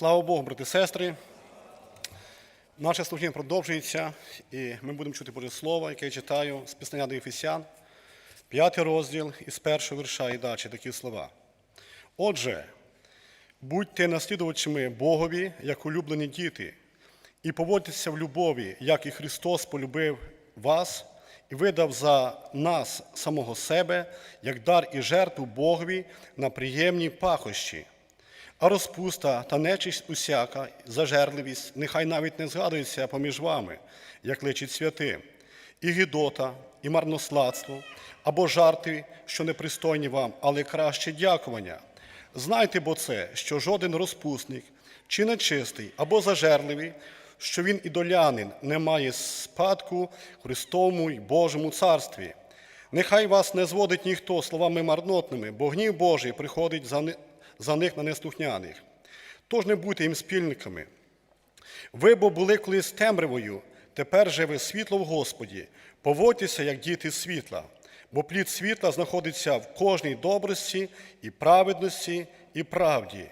Слава Богу, брати і сестри. Наше служіння продовжується, і ми будемо чути Боже Слово, яке я читаю з Піснення до Ефесян, п'ятий розділ із першого вірша і далі такі слова. Отже, будьте наслідувачами Богові, як улюблені діти, і поводьтеся в любові, як і Христос полюбив вас і видав за нас самого себе, як дар і жертву Богові на приємні пахощі. А розпуста та нечисть усяка, зажерливість, нехай навіть не згадується поміж вами, як личить святи, і гідота, і марносладство, або жарти, що непристойні вам, але краще дякування. Знайте бо це, що жоден розпусник, чи нечистий, або зажерливий, що він ідолянин не має спадку Христовому й Божому царстві. Нехай вас не зводить ніхто словами марнотними, бо гнів Божий приходить за, ни- за них на неслухняних. Тож не будьте їм спільниками. Ви бо були колись темрявою, тепер же ви світло в Господі. Поводьтеся, як діти світла, бо плід світла знаходиться в кожній добрості і праведності і правді.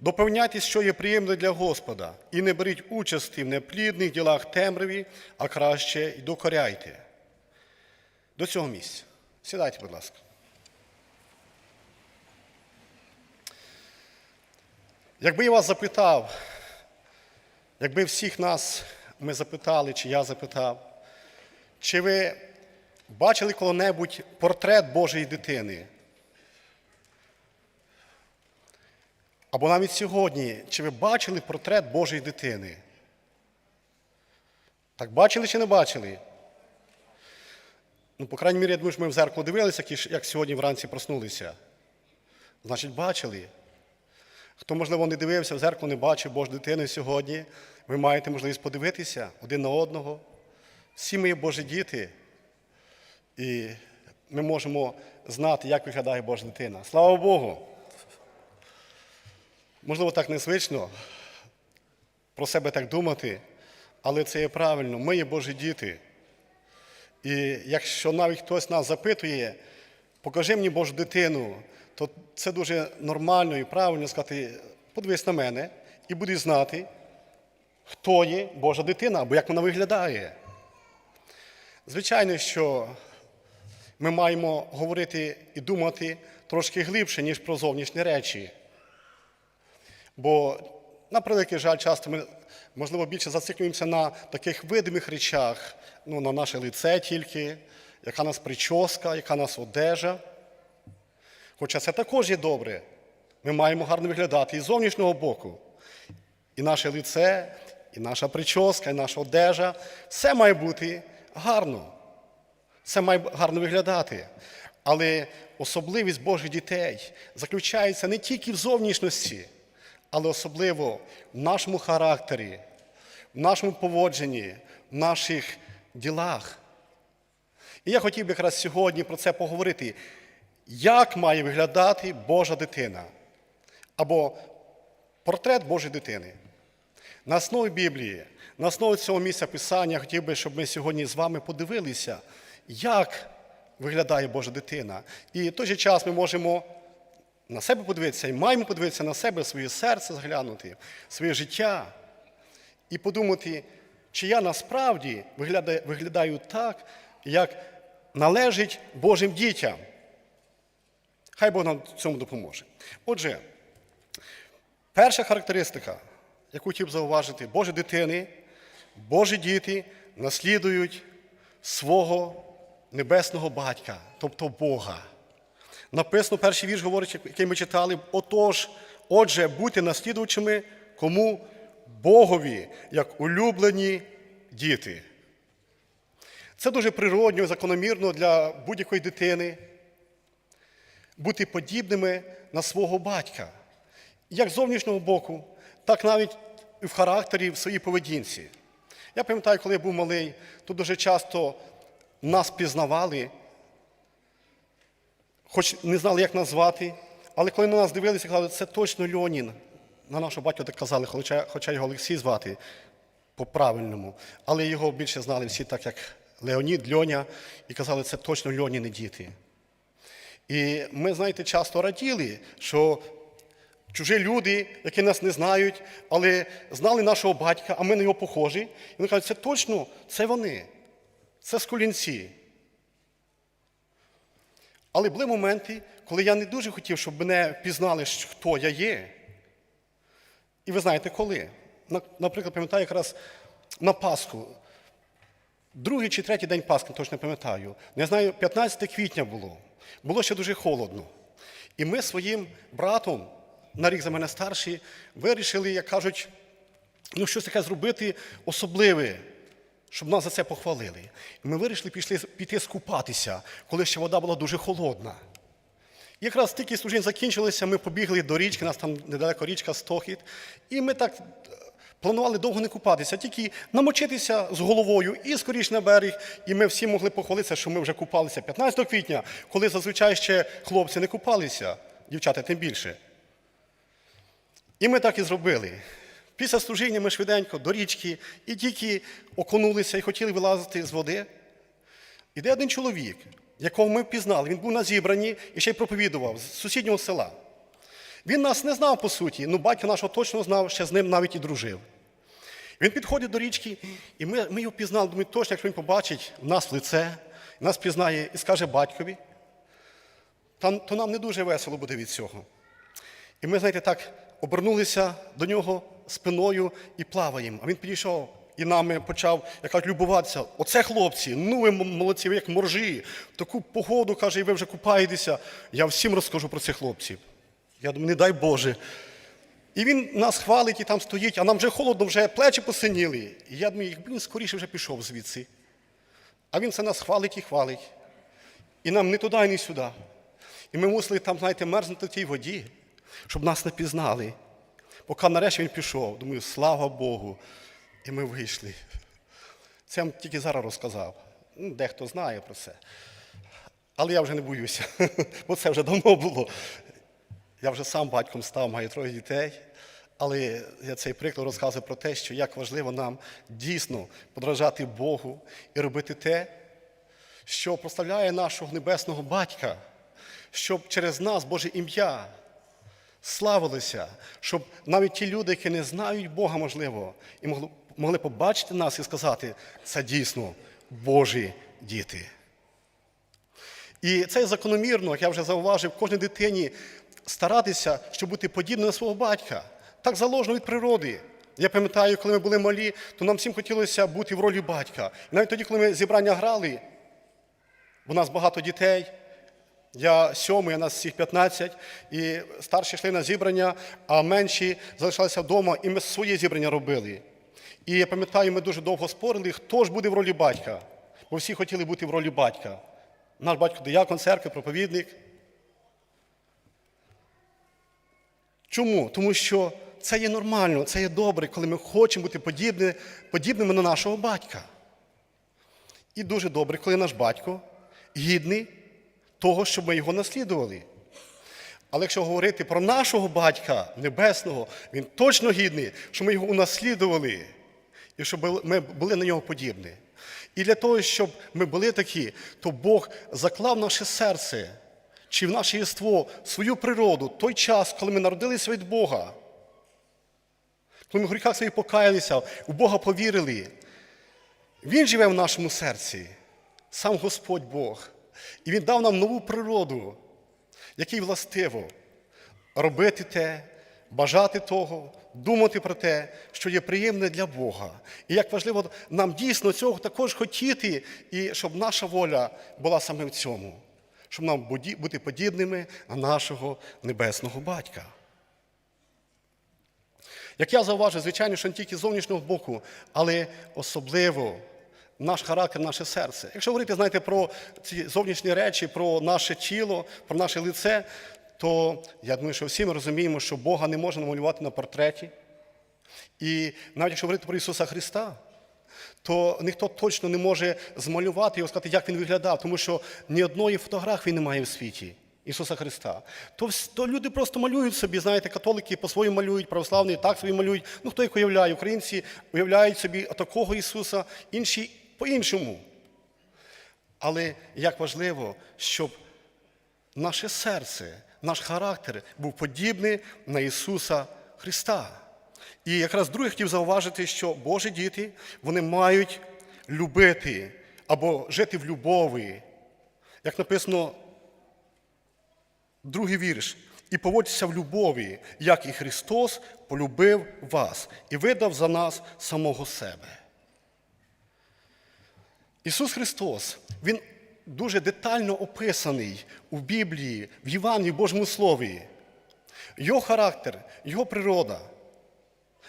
Допевняйтесь, що є приємне для Господа, і не беріть участі в неплідних ділах темряві, а краще й докоряйте. До цього місця. Сідайте, будь ласка. Якби я вас запитав, якби всіх нас ми запитали, чи я запитав, чи ви бачили коли-небудь портрет Божої дитини? Або навіть сьогодні, чи ви бачили портрет Божої дитини? Так бачили чи не бачили? Ну, по крайній мірі, я думаю, що ми в зеркало дивилися, як сьогодні вранці проснулися. Значить, бачили. Хто, можливо, не дивився в зеркало, не бачив Божу дитину сьогодні, ви маєте можливість подивитися один на одного. Всі ми є Божі діти, і ми можемо знати, як виглядає Божа дитина. Слава Богу! Можливо, так незвично про себе так думати, але це є правильно. Ми є Божі діти. І якщо навіть хтось нас запитує, покажи мені Божу дитину, то це дуже нормально і правильно сказати, подивись на мене і будеш знати, хто є Божа дитина або як вона виглядає. Звичайно, що ми маємо говорити і думати трошки глибше, ніж про зовнішні речі. Бо, на превеликий жаль, часто ми, можливо, більше зациклюємося на таких видимих речах, ну, на наше лице тільки, яка нас прическа, яка нас одежа. Хоча це також є добре. Ми маємо гарно виглядати і з зовнішнього боку. І наше лице, і наша прическа, і наша одежа все має бути гарно. Це має гарно виглядати. Але особливість Божих дітей заключається не тільки в зовнішності, але особливо в нашому характері, в нашому поводженні, в наших ділах. І я хотів би якраз сьогодні про це поговорити. Як має виглядати Божа дитина? Або портрет Божої дитини. На основі Біблії, на основі цього місця Писання, хотів би, щоб ми сьогодні з вами подивилися, як виглядає Божа дитина. І в той же час ми можемо на себе подивитися і маємо подивитися на себе, своє серце зглянути, своє життя і подумати, чи я насправді виглядаю, так, як належить Божим дітям. Хай Бог нам в цьому допоможе. Отже, перша характеристика, яку хотів зауважити, Божі дитини, Божі діти наслідують свого небесного батька, тобто Бога. Написано, перший вірш говорить, який ми читали, отож, отже, будьте наслідувачами кому Богові, як улюблені діти. Це дуже природньо, закономірно для будь-якої дитини бути подібними на свого батька. Як з зовнішнього боку, так навіть в характері, в своїй поведінці. Я пам'ятаю, коли я був малий, то дуже часто нас пізнавали, хоч не знали, як назвати, але коли на нас дивилися, казали, це точно Льонін. На нашого батька так казали, хоча, хоча його Олексій звати по-правильному. Але його більше знали всі так, як Леонід, Льоня, і казали, це точно Льоніни діти. І ми, знаєте, часто раділи, що чужі люди, які нас не знають, але знали нашого батька, а ми на його похожі. І вони кажуть, це точно, це вони, це скулінці. Але були моменти, коли я не дуже хотів, щоб мене пізнали, хто я є. І ви знаєте коли? Наприклад, пам'ятаю якраз на Пасху. Другий чи третій день Пасхи, точно не пам'ятаю. Не знаю, 15 квітня було. Було ще дуже холодно. І ми своїм братом, на рік за мене старший, вирішили, як кажуть, ну, щось таке зробити особливе, щоб нас за це похвалили. І ми вирішили пішли, піти скупатися, коли ще вода була дуже холодна. І якраз тільки служінь закінчилося, ми побігли до річки, нас там недалеко річка Стохід. І ми так планували довго не купатися, тільки намочитися з головою і скоріш на берег. І ми всі могли похвалитися, що ми вже купалися 15 квітня, коли зазвичай ще хлопці не купалися, дівчата тим більше. І ми так і зробили. Після служіння ми швиденько до річки і тільки окунулися і хотіли вилазити з води. Іде один чоловік, якого ми впізнали. Він був на зібранні і ще й проповідував з сусіднього села. Він нас не знав по суті, ну батько нашого точно знав, ще з ним навіть і дружив. Він підходить до річки, і ми, ми його пізнали, думаю, точно, якщо він побачить нас в лице, нас пізнає і скаже батькові, там, то нам не дуже весело буде від цього. І ми, знаєте, так обернулися до нього спиною і плаваємо. А він підійшов і нами почав, як любуватися. Оце хлопці, ну ви молодці, ви як моржі. В таку погоду, каже, і ви вже купаєтеся. Я всім розкажу про цих хлопців. Я думаю, не дай Боже. І він нас хвалить і там стоїть, а нам вже холодно, вже плечі посиніли. І я думаю, якби він скоріше вже пішов звідси. А він це нас хвалить і хвалить. І нам не туди, і не сюди. І ми мусили там, знаєте, мерзнути в тій воді, щоб нас не пізнали. Поки нарешті він пішов, думаю, слава Богу. І ми вийшли. Це я вам тільки зараз розказав. Ну, Дехто знає про це. Але я вже не боюся, бо це вже давно було. Я вже сам батьком став, маю троє дітей. Але я цей приклад розказую про те, що як важливо нам дійсно подражати Богу і робити те, що прославляє нашого небесного батька, щоб через нас Боже ім'я славилося, щоб навіть ті люди, які не знають Бога, можливо, і могли, побачити нас і сказати, це дійсно Божі діти. І це закономірно, як я вже зауважив, кожній дитині старатися, щоб бути подібним на свого батька. Так заложено від природи. Я пам'ятаю, коли ми були малі, то нам всім хотілося бути в ролі батька. І навіть тоді, коли ми зібрання грали, у нас багато дітей, я сьомий, а нас всіх 15, і старші йшли на зібрання, а менші залишалися вдома, і ми своє зібрання робили. І я пам'ятаю, ми дуже довго спорили, хто ж буде в ролі батька. Бо всі хотіли бути в ролі батька. Наш батько диякон церкви, проповідник. Чому? Тому що це є нормально, це є добре, коли ми хочемо бути подібні, подібними на нашого батька. І дуже добре, коли наш батько гідний того, щоб ми його наслідували. Але якщо говорити про нашого батька небесного, він точно гідний, щоб ми його унаслідували і щоб ми були на нього подібні. І для того, щоб ми були такі, то Бог заклав наше серце чи в наше єство свою природу, той час, коли ми народилися від Бога, коли ми в гріхах своїх покаялися, у Бога повірили. Він живе в нашому серці, сам Господь Бог. І Він дав нам нову природу, якій властиво робити те, бажати того, думати про те, що є приємне для Бога. І як важливо нам дійсно цього також хотіти, і щоб наша воля була саме в цьому, щоб нам бути подібними на нашого небесного батька. Як я зауважив, звичайно, що не тільки з зовнішнього боку, але особливо наш характер, наше серце. Якщо говорити, знаєте, про ці зовнішні речі, про наше тіло, про наше лице, то я думаю, що всі ми розуміємо, що Бога не можна намалювати на портреті. І навіть якщо говорити про Ісуса Христа, то ніхто точно не може змалювати його, сказати, як він виглядав, тому що ні одної фотографії немає в світі Ісуса Христа. То, то люди просто малюють собі, знаєте, католики по-своєму малюють, православні так собі малюють. Ну хто їх уявляє? Українці уявляють собі такого Ісуса, інші по-іншому. Але як важливо, щоб наше серце, наш характер був подібний на Ісуса Христа. І якраз друге хотів зауважити, що Божі діти вони мають любити або жити в любові. Як написано, другий вірш. І поводьтеся в любові, як і Христос полюбив вас і видав за нас самого себе. Ісус Христос, Він дуже детально описаний у Біблії, в Євангелії, в Божому Слові. Його характер, Його природа,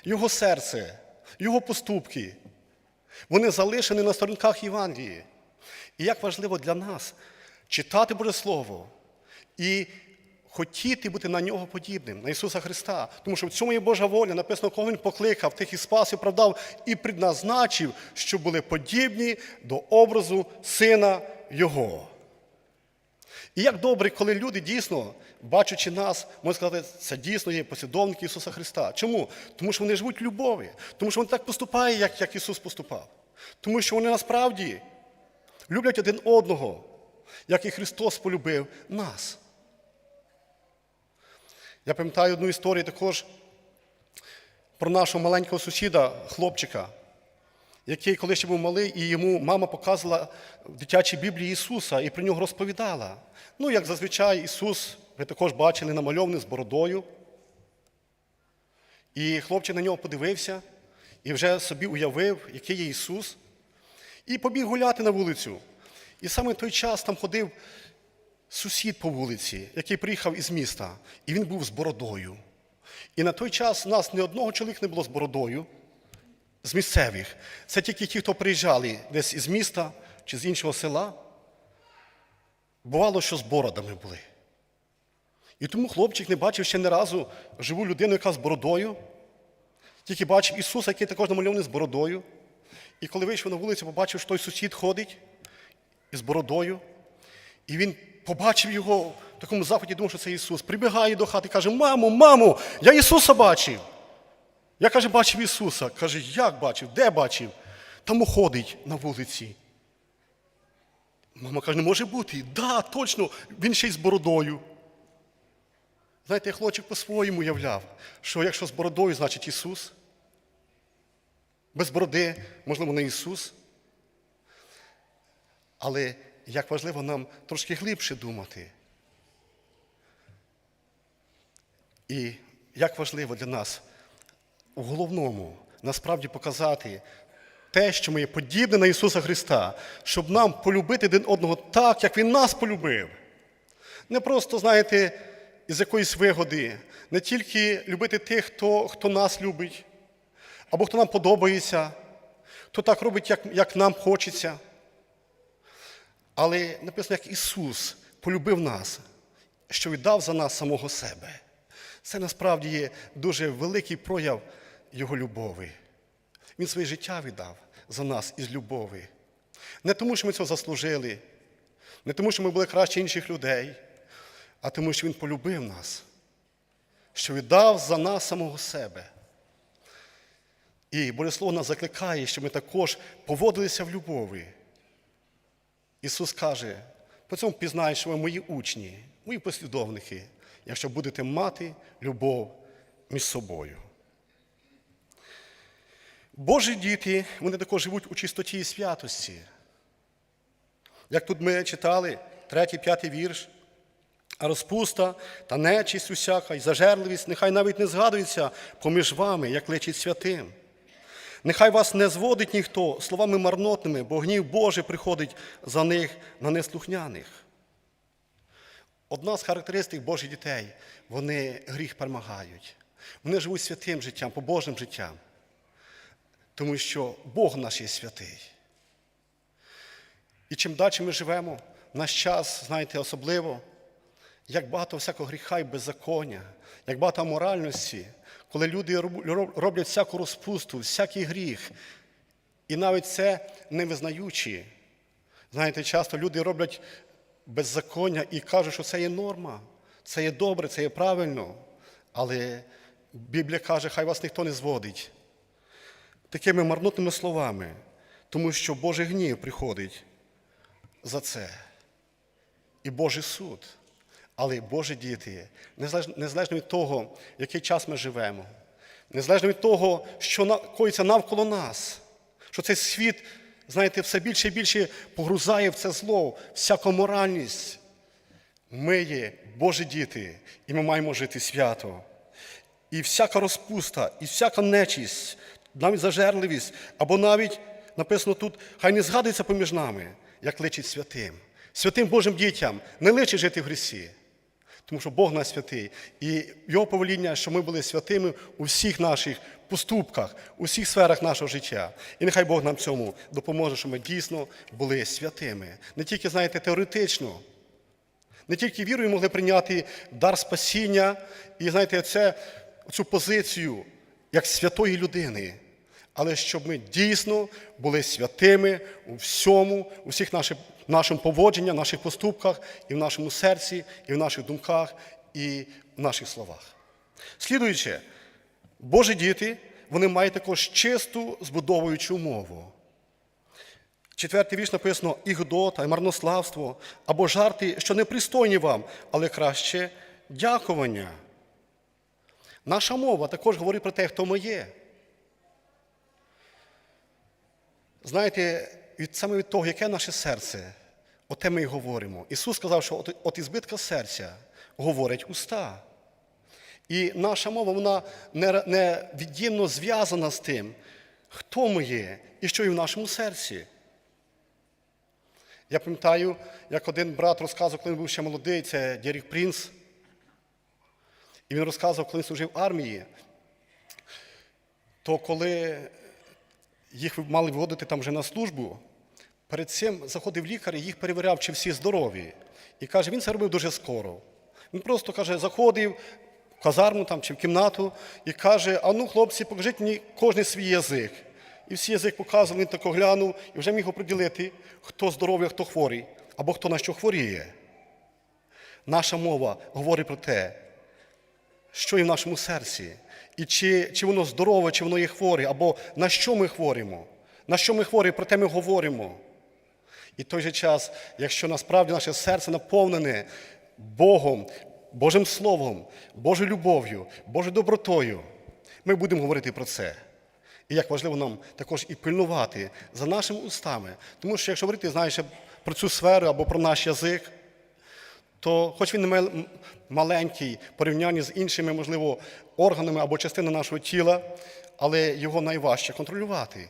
Його серце, Його поступки. Вони залишені на сторінках Євангелії. І як важливо для нас читати Боже Слово і хотіти бути на нього подібним, на Ісуса Христа. Тому що в цьому є Божа воля, написано, кого Він покликав, тих і спас, і оправдав, і предназначив, щоб були подібні до образу Сина Його. І як добре, коли люди дійсно, бачачи нас, можуть сказати, це дійсно є послідовники Ісуса Христа. Чому? Тому що вони живуть в любові, тому що вони так поступають, як, як Ісус поступав. Тому що вони насправді люблять один одного, як і Христос полюбив нас. Я пам'ятаю одну історію також про нашого маленького сусіда, хлопчика, який коли ще був малий, і йому мама показувала в дитячій Біблії Ісуса і про нього розповідала. Ну, як зазвичай, Ісус, ви також бачили, намальований з бородою. І хлопчик на нього подивився і вже собі уявив, який є Ісус, і побіг гуляти на вулицю. І саме в той час там ходив сусід по вулиці, який приїхав із міста, і він був з бородою. І на той час у нас ні одного чоловіка не було з бородою, з місцевих. Це тільки ті, хто приїжджали десь із міста чи з іншого села. Бувало, що з бородами були. І тому хлопчик не бачив ще не разу живу людину, яка з бородою, тільки бачив Ісуса, який також намальований з бородою. І коли вийшов на вулицю, побачив, що той сусід ходить із бородою. І він побачив його в такому заході, думав, що це Ісус. Прибігає до хати і каже: Мамо, мамо, я Ісуса бачив. Я каже, бачив Ісуса. Каже, як бачив? Де бачив? Там ходить на вулиці. Мама каже, не може бути. Да, точно, він ще й з бородою. Знаєте, хлопчик по-своєму уявляв, що якщо з бородою, значить Ісус. Без бороди, можливо, не Ісус. Але як важливо нам трошки глибше думати. І як важливо для нас головному насправді показати те, що ми є подібне на Ісуса Христа, щоб нам полюбити один одного так, як Він нас полюбив. Не просто, знаєте, із якоїсь вигоди, не тільки любити тих, хто, хто нас любить, або хто нам подобається, хто так робить, як, як нам хочеться. Але написано, як Ісус полюбив нас, що віддав за нас самого себе. Це насправді є дуже великий прояв Його любові. Він своє життя віддав за нас із любові. Не тому, що ми цього заслужили, не тому, що ми були краще інших людей, а тому, що Він полюбив нас, що віддав за нас самого себе. І Боже Слово нас закликає, щоб ми також поводилися в любові. Ісус каже, по цьому пізнаєш, що ви мої учні, мої послідовники, якщо будете мати любов між собою. Божі діти, вони також живуть у чистоті і святості. Як тут ми читали, третій, п'ятий вірш, а розпуста та нечисть усяка і зажерливість, нехай навіть не згадується поміж вами, як лечить святим. Нехай вас не зводить ніхто словами марнотними, бо гнів Божий приходить за них на неслухняних. Одна з характеристик Божих дітей вони гріх перемагають. Вони живуть святим життям, побожним життям. Тому що Бог наш є святий. І чим далі ми живемо, наш час, знаєте, особливо, як багато всякого гріха і беззаконня, як багато моральності, коли люди роблять всяку розпусту, всякий гріх, і навіть це не визнаючи. Знаєте, часто люди роблять беззаконня і кажуть, що це є норма, це є добре, це є правильно. Але Біблія каже, хай вас ніхто не зводить такими марнотними словами, тому що Божий гнів приходить за це. І Божий суд. Але Божі діти, незалежно- від того, який час ми живемо, незалежно від того, що коїться навколо нас, що цей світ, знаєте, все більше і більше погрузає в це зло, всяку моральність. Ми є Божі діти, і ми маємо жити свято. І всяка розпуста, і всяка нечість, навіть зажерливість, або навіть написано тут, хай не згадується поміж нами, як личить святим. Святим Божим дітям не личить жити в грісі, тому що Бог нас святий. І Його повеління, що ми були святими у всіх наших поступках, у всіх сферах нашого життя. І нехай Бог нам цьому допоможе, щоб ми дійсно були святими. Не тільки, знаєте, теоретично, не тільки вірою могли прийняти дар спасіння і, знаєте, це, цю позицію як святої людини, але щоб ми дійсно були святими у всьому, у всіх наших, нашому поводженні, наших поступках, і в нашому серці, і в наших думках, і в наших словах. Слідуючи, Божі діти, вони мають також чисту збудовуючу мову. Четвертий вірш написано і гдота, і марнославство, або жарти, що непристойні вам, але краще дякування. Наша мова також говорить про те, хто ми є. Знаєте, від, саме від того, яке наше серце, оте ми й говоримо. Ісус сказав, що от, от із збитка серця говорять уста. І наша мова, вона не- невід'ємно зв'язана з тим, хто ми є і що є в нашому серці. Я пам'ятаю, як один брат розказував, коли він був ще молодий, це Дірік Прінс. І він розказував, коли служив армії, то коли їх мали виводити там вже на службу, перед цим заходив лікар і їх перевіряв, чи всі здорові. І каже, він це робив дуже скоро. Він просто каже, заходив в казарму там, чи в кімнату і каже: а ну, хлопці, покажіть мені кожен свій язик. І всі язик показували, він тако глянув і вже міг оприділити, хто здоровий, а хто хворий, або хто на що хворіє. Наша мова говорить про те, що є в нашому серці, і чи, чи воно здорове, чи воно є хворе, або на що ми хворимо. На що ми хворі, про те ми говоримо. І в той же час, якщо насправді наше серце наповнене Богом, Божим Словом, Божою любов'ю, Божою добротою, ми будемо говорити про це. І як важливо нам також і пильнувати за нашими устами. Тому що якщо говорити, знаєш, про цю сферу або про наш язик, то хоч він маленький порівнянні з іншими, можливо, органами або частинами нашого тіла, але його найважче контролювати.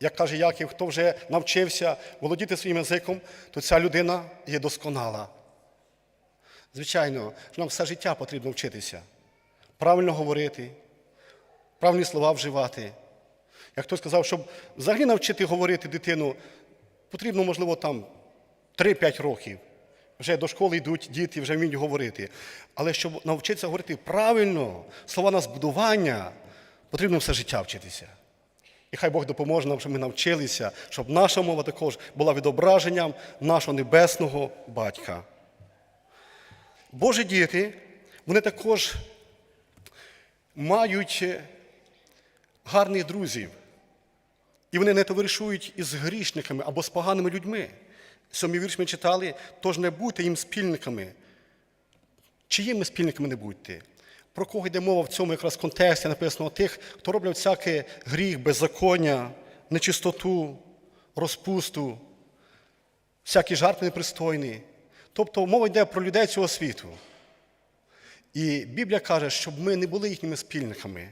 Як каже Яків, хто вже навчився володіти своїм язиком, то ця людина є досконала. Звичайно, нам все життя потрібно вчитися, правильно говорити, правильні слова вживати. Як хтось сказав, щоб взагалі навчити говорити дитину, потрібно, можливо, там 3-5 років. Вже до школи йдуть діти, вже вміють говорити. Але щоб навчитися говорити правильно, слова на збудування, потрібно все життя вчитися. І хай Бог допоможе нам, щоб ми навчилися, щоб наша мова також була відображенням нашого небесного батька. Божі діти, вони також мають гарних друзів. І вони не товаришують із грішниками або з поганими людьми. Сьомий вірш ми читали, тож не будьте їм спільниками. Чиїми спільниками не будьте? Про кого йде мова в цьому якраз контексті написано тих, хто роблять всякий гріх, беззаконня, нечистоту, розпусту, всякі жарти непристойні. Тобто мова йде про людей цього світу. І Біблія каже, щоб ми не були їхніми спільниками.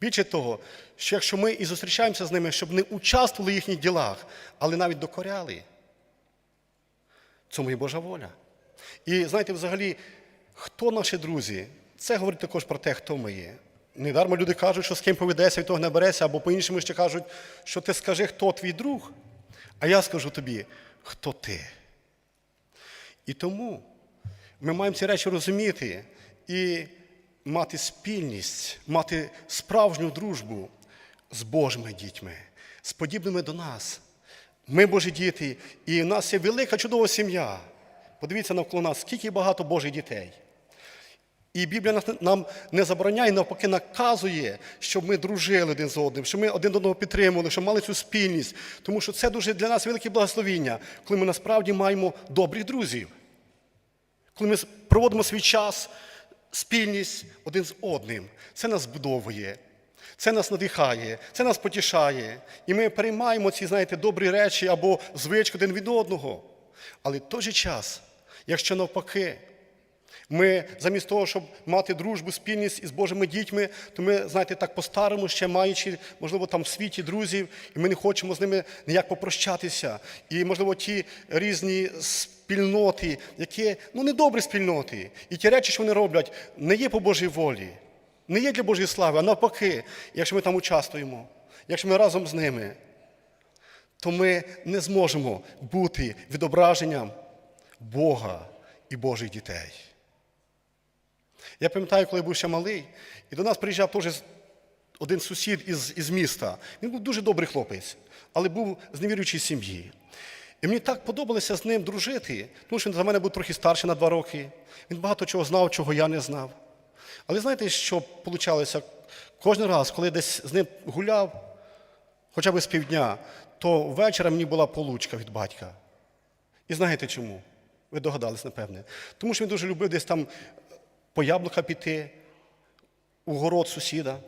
Більше того, що якщо ми і зустрічаємося з ними, щоб не участвували в їхніх ділах, але навіть докоряли. Цьому є Божа воля. І знаєте, взагалі, хто наші друзі? Це говорить також про те, хто ми є. Недармо люди кажуть, що з ким поведеться, від того не береся, або по-іншому ще кажуть, що ти скажи, хто твій друг, а я скажу тобі, хто ти. І тому ми маємо ці речі розуміти і мати спільність, мати справжню дружбу з Божими дітьми, з подібними до нас. Ми Божі діти, і в нас є велика чудова сім'я. Подивіться навколо нас, скільки багато Божих дітей. І Біблія нам не забороняє, навпаки, наказує, щоб ми дружили один з одним, щоб ми один одного підтримували, щоб мали цю спільність. Тому що це дуже для нас велике благословіння, коли ми насправді маємо добрих друзів. коли ми проводимо свій час, спільність один з одним, це нас збудовує, це нас надихає, це нас потішає. І ми переймаємо ці, знаєте, добрі речі або звички один від одного. Але в той же час, якщо навпаки, ми замість того, щоб мати дружбу, спільність із Божими дітьми, то ми, знаєте, так по-старому, ще маючи, можливо, там в світі друзів, і ми не хочемо з ними ніяк попрощатися. І, можливо, ті різні спільноти, які ну недобрі спільноти, і ті речі, що вони роблять, не є по Божій волі, не є для Божої слави, а навпаки, якщо ми там участвуємо, якщо ми разом з ними, то ми не зможемо бути відображенням Бога і Божих дітей. Я пам'ятаю, коли я був ще малий, і до нас приїжджав теж один сусід із, із міста. Він був дуже добрий хлопець, але був з невіруючої сім'ї. І мені так подобалося з ним дружити, тому що він за мене був трохи старший на два роки. Він багато чого знав, чого я не знав. Але знаєте, що вийшло? Кожен раз, коли десь з ним гуляв, хоча б з півдня, то ввечері мені була получка від батька. І знаєте чому? Ви догадались, напевне. Тому що він дуже любив десь там по яблука піти, у город сусіда,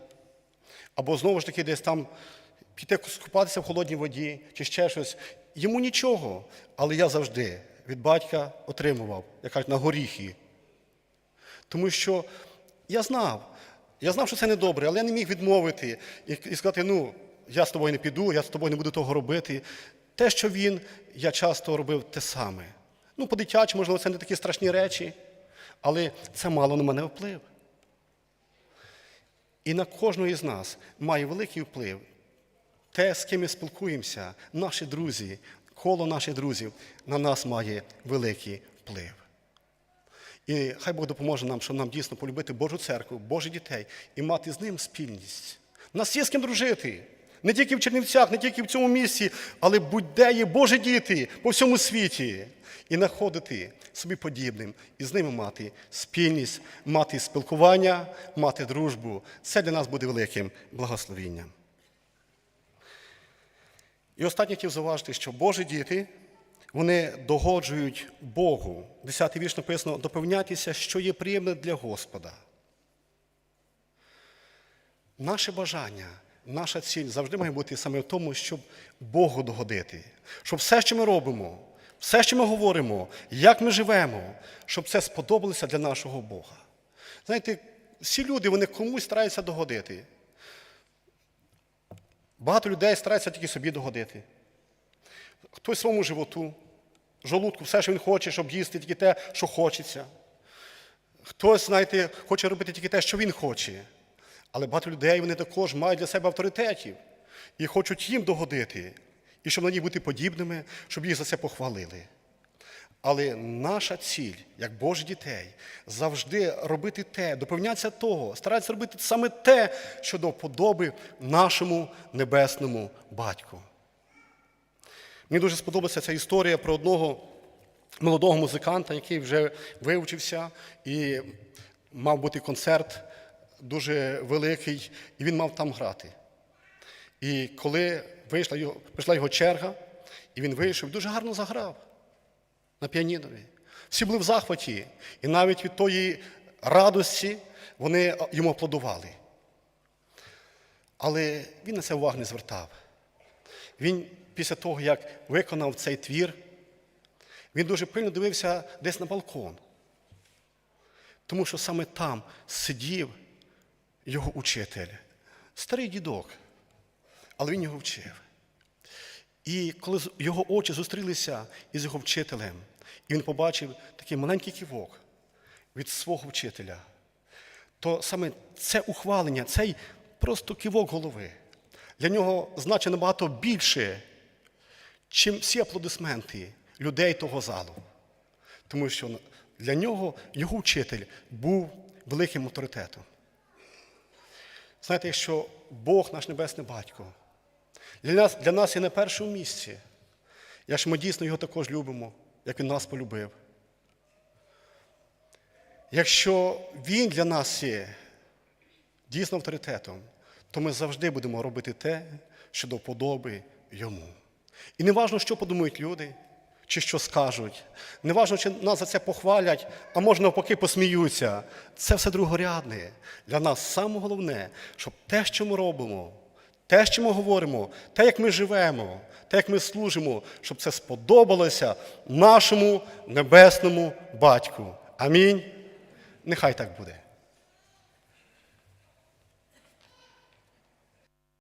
або знову ж таки десь там піти скупатися в холодній воді чи ще щось. Йому нічого, але я завжди від батька отримував, як кажуть, на горіхи. Тому що я знав, я знав, що це недобре, але я не міг відмовити і, і сказати, ну, я з тобою не піду, я з тобою не буду того робити. Те, що він, я часто робив те саме. Ну, по-дитячому, можливо, це не такі страшні речі, але це мало на мене вплив. І на кожного із нас має великий вплив. Те, з ким ми спілкуємося, наші друзі, коло наших друзів на нас має великий вплив. І хай Бог допоможе нам, щоб нам дійсно полюбити Божу церкву, Божих дітей і мати з ним спільність. Нас є з ким дружити. Не тільки в Чернівцях, не тільки в цьому місці, але будь-де є Божі діти по всьому світі. І знаходити собі подібним і з ними мати спільність, мати спілкування, мати дружбу. Це для нас буде великим благословінням. І останнє хотів зауважити, що Божі діти, вони догоджують Богу. Десятий вірш написано, доповняйтеся, що є приємне для Господа. Наше бажання, наша ціль завжди має бути саме в тому, щоб Богу догодити. Щоб все, що ми робимо, все, що ми говоримо, як ми живемо, щоб це сподобалося для нашого Бога. Знаєте, всі люди вони комусь стараються догодити. Багато людей стараються тільки собі догодити. Хтось своєму животу, жолудку, все, що він хоче, щоб їсти тільки те, що хочеться. Хтось, знаєте, хоче робити тільки те, що він хоче. Але багато людей вони також мають для себе авторитетів і хочуть їм догодити, і щоб на них бути подібними, щоб їх за це похвалили. Але наша ціль, як Божі дітей, завжди робити те, доповнятися того, старатися робити саме те, що до вподоби нашому небесному батьку. Мені дуже сподобалася ця історія про одного молодого музиканта, який вже вивчився і мав бути концерт дуже великий, і він мав там грати. І коли вийшла його, прийшла його черга, і він вийшов, дуже гарно заграв на піанінові. Всі були в захваті, і навіть від тої радості вони йому аплодували. Але він на це уваги не звертав. Він після того, як виконав цей твір, він дуже пильно дивився десь на балкон. Тому що саме там сидів його учитель, старий дідок, але він його вчив. І коли його очі зустрілися із його вчителем, і він побачив такий маленький ківок від свого вчителя, то саме це ухвалення, цей просто ківок голови, для нього значить набагато більше, чим всі аплодисменти людей того залу. Тому що для нього його вчитель був великим авторитетом. Знаєте, що Бог наш Небесний Батько для нас, для нас є на першому місці, якщо ми дійсно його також любимо, як він нас полюбив. Якщо він для нас є дійсно авторитетом, то ми завжди будемо робити те, що до вподоби йому. І не важливо, що подумають люди, чи що скажуть. Неважно, чи нас за це похвалять, а може навпаки посміються. Це все другорядне. Для нас саме головне, щоб те, що ми робимо, те, що ми говоримо, те, як ми живемо, те, як ми служимо, щоб це сподобалося нашому небесному батьку. Амінь. Нехай так буде.